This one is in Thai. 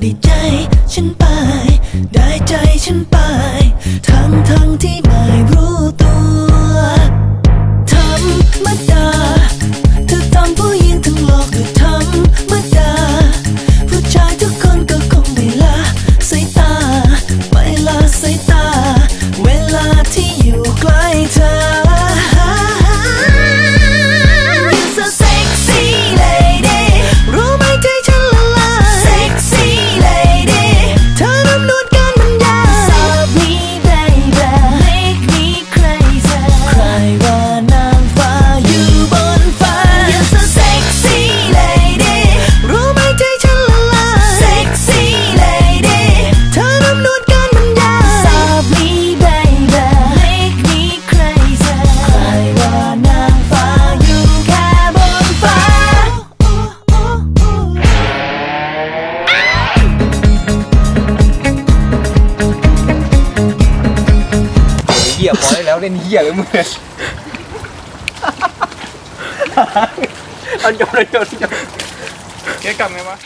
ได้ใจฉันไป ได้ใจฉันไป ทั้งทั้งที่ หี้ยพอได้แล้วเล่นเหี้ยเลยมึงเอาจบเลยจบจบเกกลับไงวะ